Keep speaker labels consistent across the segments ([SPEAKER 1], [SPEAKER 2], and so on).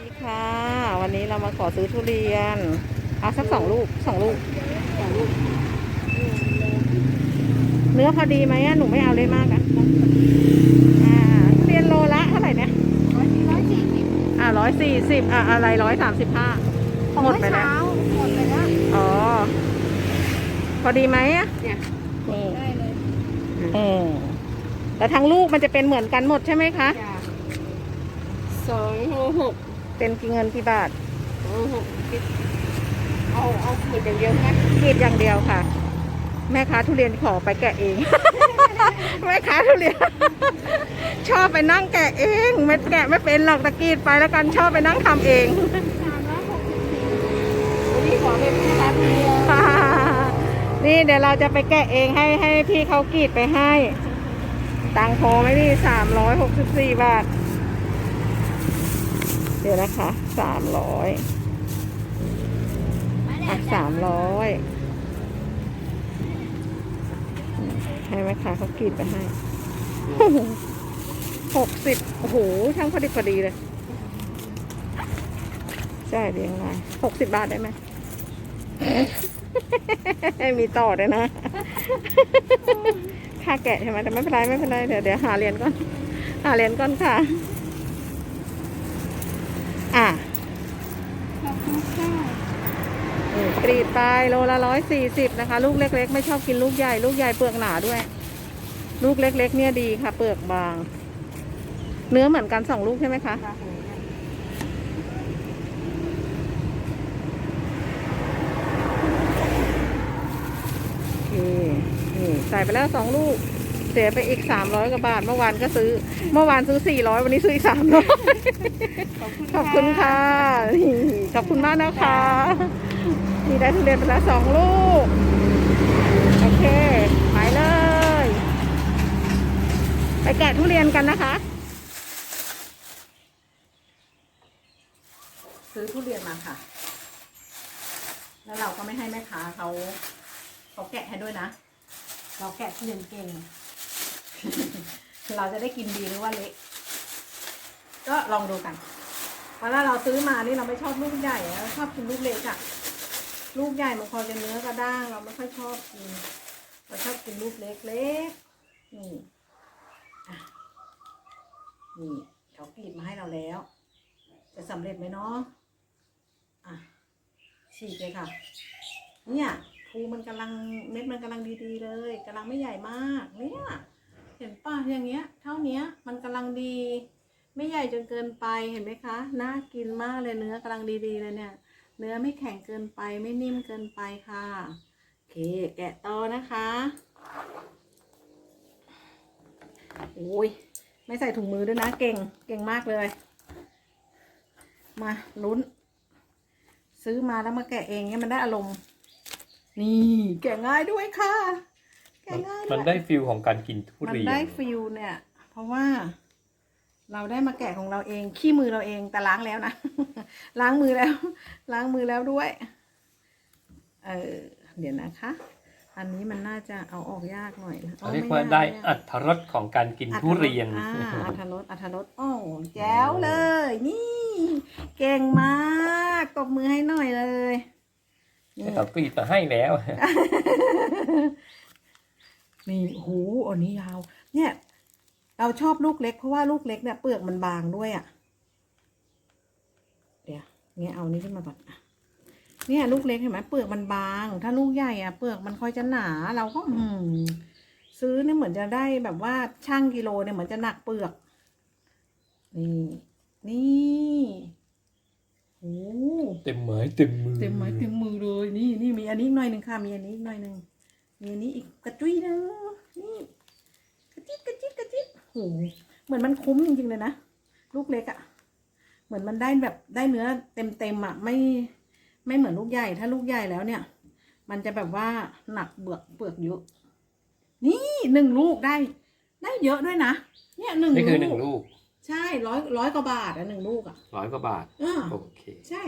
[SPEAKER 1] ดีค่ะ วันนี้เรามาขอซื้อทุเรียน เอาสักสองลูกสองลูกสองลูก เนื้อพอดีไหมอะหนูไม่เอาเลยมากอะอ่าทุเรียนโลละเท่าไหร่เนี่ย
[SPEAKER 2] ร้อยร้อยสี่สิบ
[SPEAKER 1] อ่าร้อยสี่สิบอ่าอะไรร้อยสามสิบห้าหมดไปแล้ว
[SPEAKER 2] หมดไปแล้ว
[SPEAKER 1] อ๋อ พอดีไหมอะ
[SPEAKER 2] เนี่ย
[SPEAKER 1] นี่
[SPEAKER 2] ได้เลย
[SPEAKER 1] เออแต่ทั้งลูกมันจะเป็นเหมือนกันหมดใช่ไหมคะ
[SPEAKER 2] จ้ะสองโลหก
[SPEAKER 1] เป็นกี่เงินกี่บาท
[SPEAKER 2] สองหกคิดเอาเอาขีดอย่างเดียวไหม
[SPEAKER 1] กรีดอย่างเดียวค่ะ แม่ค้าทุเรียนขอไปแกะเอง แม่ค้าทุเรียน ชอบไปนั่งแกะเองไม่แกะไม่เป็นหรอกตะกรีดไปแล้วกันชอบไปนั่งทำเอง
[SPEAKER 2] สามร้อยหกสิบสี่วันนี้ขอเป็นแค่เดียว
[SPEAKER 1] นี่เดี๋ยวเราจะไปแกะเองให้ให้พี่เขากรีดไปให้ ตังค์พอไหมนี่สามร้อยหกสิบสี่บาท เดี๋ยวนะคะสามร้อยอะสามร้อยให้ไหมคะเขากรีดไปให้หกสิบโอ้โหช่างพอดีพอดีเลย ใช่เรียงรายหกสิบบาทได้ไหม มีต่อด้วยนะ ค่าแกะใช่ไหมแต่ไม่เป็นไรไม่เป็นไร เดี๋ยวเดี๋ยวหาเหรียญก่อน หาเหรียญก่อนค่ะ อะ
[SPEAKER 2] ขอบคุณค่ะ
[SPEAKER 1] กรีดไปโลละร้อยสี่สิบนะคะ ลูกเล็ก ๆ ไม่ชอบกินลูกใหญ่ ลูกใหญ่เปลือกหนาด้วย ลูกเล็ก ๆ เนี่ยดีค่ะ เปลือกบาง เนื้อเหมือนกันสองลูกใช่ไหมคะโอเคนี่ใส่ไปแล้วสองลูก เสียไปอีกสามร้อยกว่าบาท เมื่อวานก็ซื้อ เมื่อวานซื้อสี่ร้อยวันนี้ซื้ออีกสามร้อยขอบคุณค่ะนี่ขอบคุณมากนะคะนี่ได้ทุเรียนไปแล้วสองลูก โอเค ไปเลย ไปแกะทุเรียนกันนะคะ ซื้อทุเรียนมาค่ะ แล้วเราก็ไม่ให้แม่ค้าเขาเขาแกะให้ด้วยนะ เราแกะทุเรียนเก่ง เราจะได้กินดีหรือว่าเละก็ลองดูกัน เพราะถ้าเราซื้อมานี่เราไม่ชอบลูกใหญ่เราชอบกินลูกเล็กอะลูกใหญ่มันพอจะเนื้อกระด้าง เราไม่ค่อยชอบกินเราชอบกินลูกเล็กเล็กๆนี่นี่เขากรีดมาให้เราแล้ว จะสำเร็จไหมเนาะอะฉีกเลยค่ะ เนี่ยภูมันกำลังเม็ดมันกำลังดีๆเลยกำลังไม่ใหญ่มาก เนี่ย เห็นป่ะอย่างเงี้ย เท่าเนี้ยมันกำลังดี ไม่ใหญ่จนเกินไปเห็นไหมคะน่ากินมากเลยเนื้อกำลังดีๆเลยเนี่ย เนื้อไม่แข็งเกินไปไม่นิ่มเกินไปค่ะโอเค แกะต่อนะคะโอ้ยไม่ใส่ถุงมือด้วยนะเก่งเก่งมากเลย มาลุ้น ซื้อมาแล้วมาแกะเองเนี่ยมันได้อารมณ์ นี่แกะง่ายด้วยค่ะ แกะง่ายด้วย
[SPEAKER 3] มันได้ฟิลของการกินทุ
[SPEAKER 1] มัน
[SPEAKER 3] เรียน
[SPEAKER 1] ได้ฟิลเนี่ย เพราะว่า เราได้มาแกะของเราเอง ขี้มือเราเองแต่ล้างแล้วนะ ล้างมือแล้ว ล้างมือแล้วด้วย เออเดี๋ยวนะคะ อันนี้มันน่าจะเอาออกยากหน่อยนะ
[SPEAKER 3] อันเรียก
[SPEAKER 1] ม่
[SPEAKER 3] ว่า
[SPEAKER 1] น่
[SPEAKER 3] ได้
[SPEAKER 1] ม่
[SPEAKER 3] อัตรสของการกิน
[SPEAKER 1] อัต
[SPEAKER 3] ทุเรียน
[SPEAKER 1] อ่าอัธรสอัธรสโอ้แจ๋วเลย นี่ เก่งมากตบมือให้หน่อยเลยนี่
[SPEAKER 3] เขากรีดมาให้แล้ว
[SPEAKER 1] นี่โอ้โหอันนี้ยาว เนี่ย เราชอบลูกเล็กเพราะว่าลูกเล็กเนี่ยเปลือกมันบางด้วยอะ่ะ เดี๋ยวเนี่ยเอานี้ขึ้นมาก่อนอะเนี่ยลูกเล็กเห็นไหมเปลือกมันบาง ถ้าลูกใหญ่อะ่ะเปลือกมันค่อยจะหนา เราก็อืมซื้อเนี่ยเหมือนจะได้แบบว่าช่างกิโลเนี่ยเหมือนจะหนักเปลือก นี่ นี่โอ้
[SPEAKER 3] เต็มไม้เต็มมือ
[SPEAKER 1] เต็มไม้เต็มมือเลย นี่นี่มีอันนี้อีกหน่อยหนึ่งค่ะมีอันนี้อีกหน่อยหนึ่ง มีอันนี้อีกกระจุยหนึงนี่กระจิบกระจิบกระจิบโหเหมือนมันคุ้มจริงๆเลยนะลูกเล็กอะ่ะ เหมือนมันได้แบบได้เนื้อเต็มเต็มๆอะ่ะไม่ไม่เหมือนลูกใหญ่ ถ้าลูกใหญ่แล้วเนี่ย มันจะแบบว่าหนักเบือกเปลือกเยอะนี่หนึ่งลูกได้ ได้เยอะด้วยนะเนี่ยหนึ่ง
[SPEAKER 3] นี่คือหนึ่งลูก
[SPEAKER 1] ใช่ร้อยร้อยกว่าบาทอะหนึ่งลูกอะ
[SPEAKER 3] ร้อยกว่าบาท
[SPEAKER 1] เออ
[SPEAKER 3] โอเค
[SPEAKER 1] ใช่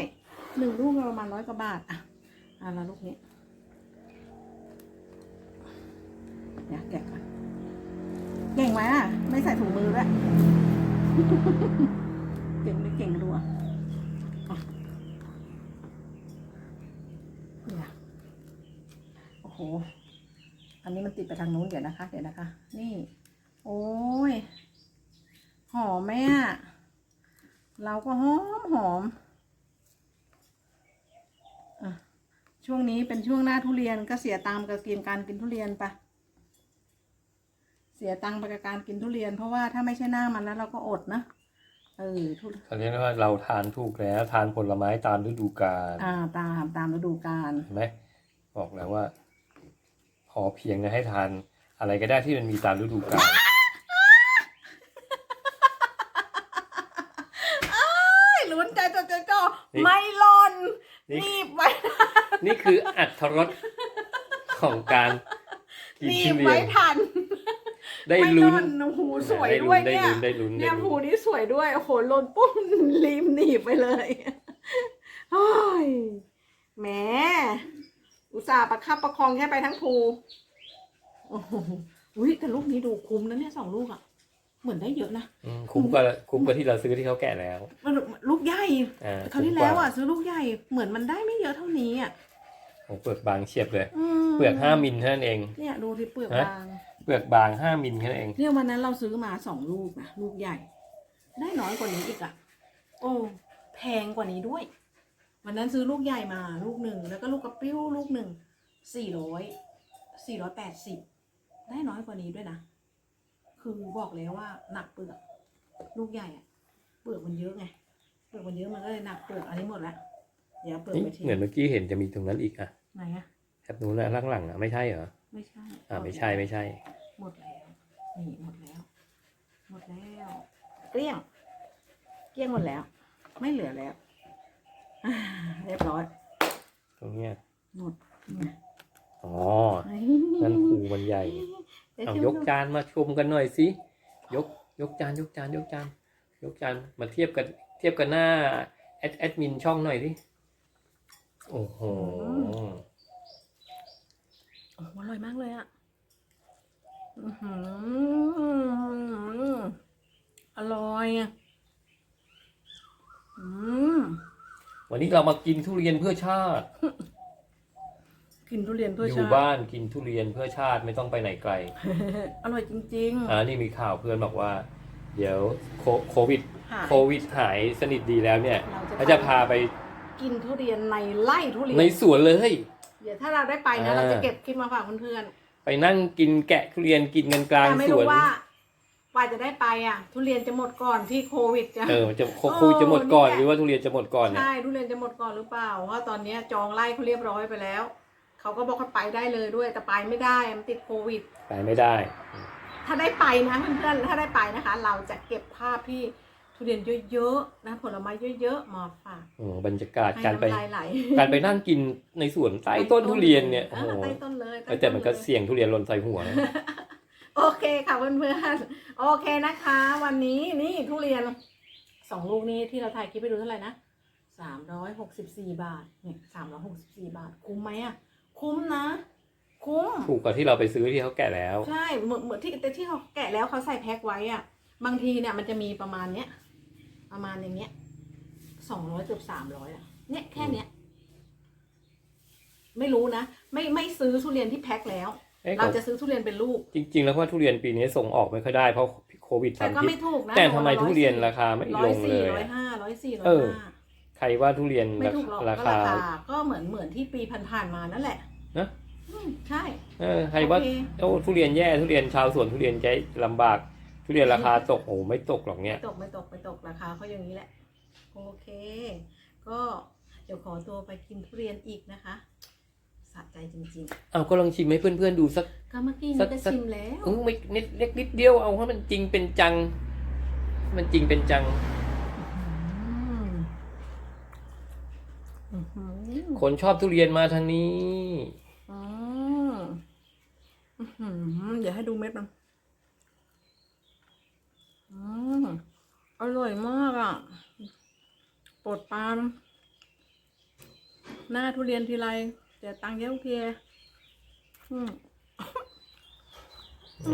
[SPEAKER 1] หนึ่งลูกก็ประมาณร้อยกว่าบาทอะอะแล้วลูกนี้ นี่ยแกะก่เก่งไหมอะ ไม่ใส่ถุงมือด้วยเก่งไม่เก่งรัวเนี่ยโอ้โห อันนี้มันติดไปทางนู้นเดี๋ยวนะคะ เดี๋ยวนะคะ นี่ โอ้ย หอมแม่เราก็หอมหอมช่วงนี้เป็นช่วงหน้าทุเรียนก็เสียตามกับเกมการกินทุเรียนไป สียตังค์ไปกับการกินทุเรียน เพราะว่าถ้าไม่ใช่หน้ามันแล้วเราก็อดนะเออทุ
[SPEAKER 3] เขาเรียกว่าเราทานถูกแล้ว ทานผลไม้ตามฤดูกาล
[SPEAKER 1] อ่าตามตามฤดูกาล
[SPEAKER 3] เห็นไหมบอกแล้วว่า พอเพียงนะให้ทานอะไรก็ได้ที่มันมีตามฤดูกาล
[SPEAKER 1] ไม่ลุ้นใจจดใจจ่อ
[SPEAKER 3] นี่
[SPEAKER 1] ไม่หล่น
[SPEAKER 3] นี่
[SPEAKER 1] รีบไว้
[SPEAKER 3] นี่คืออัตรสของการกิน
[SPEAKER 1] รี
[SPEAKER 3] ทุ
[SPEAKER 1] บ
[SPEAKER 3] เรี
[SPEAKER 1] ไว้
[SPEAKER 3] ยน
[SPEAKER 1] ทัน
[SPEAKER 3] ได้
[SPEAKER 1] ไม่
[SPEAKER 3] ลุ้น
[SPEAKER 1] หหูสวย
[SPEAKER 3] ได้
[SPEAKER 1] ด้วย
[SPEAKER 3] ได้
[SPEAKER 1] เนี่ย
[SPEAKER 3] ลุ้นได้ลุ้น
[SPEAKER 1] เนี่
[SPEAKER 3] ได้
[SPEAKER 1] ย
[SPEAKER 3] ลุ้
[SPEAKER 1] หู
[SPEAKER 3] น
[SPEAKER 1] นี้สวยด้วยโอ้โหหล่นปุ๊บรีบหนีบไปเลยโอ้ยแหมอุตส่าห์ประคับประคองแค่ไปทั้งภูโอ้โหอุ้ยแต่ลูกนี้ดูคุ้มนะเนี่ยสองลูกอะเหมือนได้เยอะนะ
[SPEAKER 3] อืมคุ้มกว่าคุ้มกว่าที่เราซื้อที่เขาแกะแล้ว
[SPEAKER 1] มันลูกใหญ่
[SPEAKER 3] อ่า
[SPEAKER 1] คราวที่แล้วอะซื้อลูกใหญ่เหมือนมันได้ไม่เยอะเท่านี้อะ
[SPEAKER 3] โอ้เปลือกบางเฉียบเลย
[SPEAKER 1] ม
[SPEAKER 3] เปลือกห้ามิลเท่านั้นเอง
[SPEAKER 1] เนี่ยดูที่เปลือก
[SPEAKER 3] ฮะ
[SPEAKER 1] บาง
[SPEAKER 3] เปลือกบางห้ามิลแค่นั้นเอง
[SPEAKER 1] เนี่ยวันนั้นเราซื้อมาสองลูกนะลูกใหญ่ ได้น้อยกว่านี้อีกอะ โอ้แพงกว่านี้ด้วย วันนั้นซื้อลูกใหญ่มาลูกหนึ่งแล้วก็ลูกกระปิ้วลูกหนึ่งสี่ร้อยสี่ร้อยแปดสิบได้น้อยกว่านี้ด้วยนะคือบอกแล้วว่าหนักเปลือก ลูกใหญ่อะเปลือกมันเยอะไงเปลือกมันเยอะมันก็เลยหนักเปลือกอันนี้หมดแล้วเดี๋ยวเอาเปลือก
[SPEAKER 3] นี่
[SPEAKER 1] ไปทิ้ง
[SPEAKER 3] เหมือนเมื่อกี้เห็นจะมีตรงนั้นอีกอะ
[SPEAKER 1] ไหนอะ
[SPEAKER 3] แถบนู้นนะข้างหลังอะ ไม่ใช่เหรอ
[SPEAKER 1] ไม่ใช่
[SPEAKER 3] อ่าไม่ใช่ไม่ใช่
[SPEAKER 1] หมดแล้วนี่หมดแล้ว หมดแล้ว เกลี้ยง เกลี้ยงหมดแล้ว ไม่เหลือแล้วอ่าเรียบร้อย
[SPEAKER 3] ตรงเนี้ย
[SPEAKER 1] หมดเนี่ย
[SPEAKER 3] อ๋อนั่นภูมันใหญ่
[SPEAKER 1] ดี๋ว
[SPEAKER 3] เอา
[SPEAKER 1] ชิม
[SPEAKER 3] ยก
[SPEAKER 1] ดู
[SPEAKER 3] จานมาชมกันหน่อยสิยกยกจานยกจานยกจานยกจานมาเทียบกันเทียบกันหน้าแอดแอดมินช่องหน่อยสิโอ้โห
[SPEAKER 1] โอ้โหอร่อยมากเลยอะอื้อหืออร่อยอะอืม
[SPEAKER 3] วันนี้เรามากินทุเรียนเพื่อชาติ
[SPEAKER 1] กินทุเรียนเพื่อ
[SPEAKER 3] อยู่
[SPEAKER 1] ชาติ
[SPEAKER 3] บ้านกินทุเรียนเพื่อชาติไม่ต้องไปไหนไกล
[SPEAKER 1] อร่อยจริง
[SPEAKER 3] อ่านี่มีข่าวเพื่อนบอกว่า เดี๋ยวโคโควิด
[SPEAKER 1] ๆหาย
[SPEAKER 3] โควิดหายสนิทดีแล้วเนี่ย
[SPEAKER 1] เรา
[SPEAKER 3] เขาจะพาไป
[SPEAKER 1] กินทุเรียนในไร่ทุเรียน
[SPEAKER 3] ในสวนเลย
[SPEAKER 1] เดี๋ยวถ้าเราได้ไปนะ
[SPEAKER 3] อ่า
[SPEAKER 1] เราจะเก็บคลิปมาฝากเพื่อน
[SPEAKER 3] ไปนั่งกินแกะทุเรียนกินกันก
[SPEAKER 1] ๆ
[SPEAKER 3] ลาง
[SPEAKER 1] แต่ไม่
[SPEAKER 3] ส
[SPEAKER 1] รู้
[SPEAKER 3] วน
[SPEAKER 1] ว่ากว่าจะได้ไปอะ ทุเรียนจะหมดก่อนที่โควิดจะ
[SPEAKER 3] เออมันจะโคโควิดจะหมดก่อน
[SPEAKER 1] โอ้
[SPEAKER 3] หรือว่าทุเรียนจะหมดก่อนเนี่ย
[SPEAKER 1] ใช่ทุเรียนจะหมดก่อนหรือเปล่าเพราะว่าตอนเนี้ยจองไร่เขาเรียบร้อยไปแล้ว เขาก็บอกว่าไปได้เลยด้วย แต่ไปไม่ได้มันติดโควิด
[SPEAKER 3] ไปไม่ได้
[SPEAKER 1] ถ้าได้ไปนะเพื่อนๆถ้าได้ไปนะคะ เราจะเก็บภาพที่ทุ เรียนเยอะๆนะผลไม้เยอะๆมาฝาก
[SPEAKER 3] โอ้บรรยากาศ
[SPEAKER 1] ให้
[SPEAKER 3] การไป
[SPEAKER 1] น้ำลายไหล
[SPEAKER 3] การไปนั่งกินในสวนใต้ต้นทุเรียนเนี่ย
[SPEAKER 1] อ
[SPEAKER 3] โอ้
[SPEAKER 1] อ
[SPEAKER 3] โห
[SPEAKER 1] ใต้ต้นเลยใต้
[SPEAKER 3] เออแต่มันก็
[SPEAKER 1] ต้ลย
[SPEAKER 3] เสี่ยงทุเรียนหล่นใส่หัวนะ
[SPEAKER 1] โอเคค่ะเพื่อนๆโอเคนะคะ วันนี้นี่ทุเรียนสองลูกนี้ที่เราถ่ายคลิปไปดูเท่าไหร่นะสามร้อยหกสิบสี่บาทเนี่ยสามร้อยหกสิบสี่บาท คุ้มไหมอะ คุ้มนะ คุ้ม
[SPEAKER 3] ถูกกว่าที่เราไปซื้อที่เขาแกะแล้ว
[SPEAKER 1] ใช่เหมือนเหมือนที่แต่ที่เขาแกะแล้วเขาใส่แพ็คไว้อะบางทีเนี่ยมันจะมีประมาณเนี้ย ประมาณอย่างเงี้ยสองร้อยเกือบสามร้อยอะ เนี่ยแค่เนี้ย ไม่รู้นะ ไม่ไม่ซื้อทุเรียนที่แพ็คแล้ว
[SPEAKER 3] เอ๊ะ
[SPEAKER 1] เราจะซื้อทุเรียนเป็นลูก
[SPEAKER 3] จริง ๆ แล้วว่าทุเรียนปีนี้ส่งออกไม่ค่อยได้เพราะโควิด
[SPEAKER 1] แต่ก็
[SPEAKER 3] ทำพิ
[SPEAKER 1] ไม่
[SPEAKER 3] ษ
[SPEAKER 1] ถูกนะ
[SPEAKER 3] แต่ทำไม
[SPEAKER 1] โลละ
[SPEAKER 3] ทุเรียน
[SPEAKER 1] 140
[SPEAKER 3] ราคาไม่
[SPEAKER 1] ร้อ
[SPEAKER 3] ล
[SPEAKER 1] ย
[SPEAKER 3] งเล
[SPEAKER 1] สี่
[SPEAKER 3] ย
[SPEAKER 1] ร้อย
[SPEAKER 3] อะ
[SPEAKER 1] ห้าร้อยสี่ร้อ
[SPEAKER 3] เอยอ
[SPEAKER 1] ห้า
[SPEAKER 3] ใครว่าทุเรียน
[SPEAKER 1] ไม่ถูกหรอก
[SPEAKER 3] รา
[SPEAKER 1] ก็
[SPEAKER 3] คา
[SPEAKER 1] ราคา ก็เหมือนเหมือนที่ปีผ่านๆมานั่นแหละ
[SPEAKER 3] นะ
[SPEAKER 1] อืมใช่
[SPEAKER 3] เออใครว่า
[SPEAKER 1] โอเค
[SPEAKER 3] โอ้ทุเรียนแย่ทุเรียนชาวสวนทุเรียนใจลำบาก ทุเรียนราคาตกโอ้ไม่ตกหรอกเนี่ย
[SPEAKER 1] ไม่ตกไม่ตกไม่ตกราคาเขาอย่างนี้แหละ โอเค ก็เดี๋ยวขอตัวไปกินทุเรียนอีกนะคะสะใจจริง
[SPEAKER 3] เอาก็ลองชิมให้เพื่อนๆดูสัก
[SPEAKER 1] ๆก็เมื่อกี้
[SPEAKER 3] สั
[SPEAKER 1] นี่
[SPEAKER 3] ก
[SPEAKER 1] ก็
[SPEAKER 3] สัก
[SPEAKER 1] ชิมแล้ว
[SPEAKER 3] เออไม่นิดเล็กนิดเดียวเอาให้มันจริงเป็นจัง มันจริงเป็นจัง
[SPEAKER 1] อื้อหือ
[SPEAKER 3] คนชอบทุเรียนมาทางนี้
[SPEAKER 1] อืมอื้อหือเดี๋ยวให้ดูเม็ดมัน อืมอร่อยมากอะปวดปานหน้าทุเรียนทีไรเดี๋ยวตังค์เยอะทุกทีอืม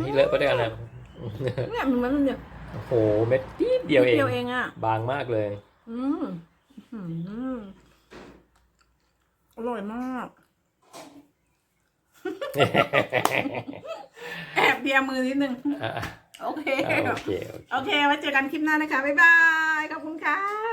[SPEAKER 3] นี่เลอะไปได้กันนะ
[SPEAKER 1] เนี่ยมันมันเนี่ย
[SPEAKER 3] โอ้โหเม็ดนิดเดียวเอง
[SPEAKER 1] เดียวเองอะ
[SPEAKER 3] บางมากเลย
[SPEAKER 1] อืมอื้อหืออร่อยมาก แอบเบียร์มือนิดนึง
[SPEAKER 3] อะ
[SPEAKER 1] โอเค
[SPEAKER 3] อะ โอเค โอเค
[SPEAKER 1] โอเค ไว้เจอกันคลิปหน้านะคะ บ๊ายบาย ขอบคุณค่ะ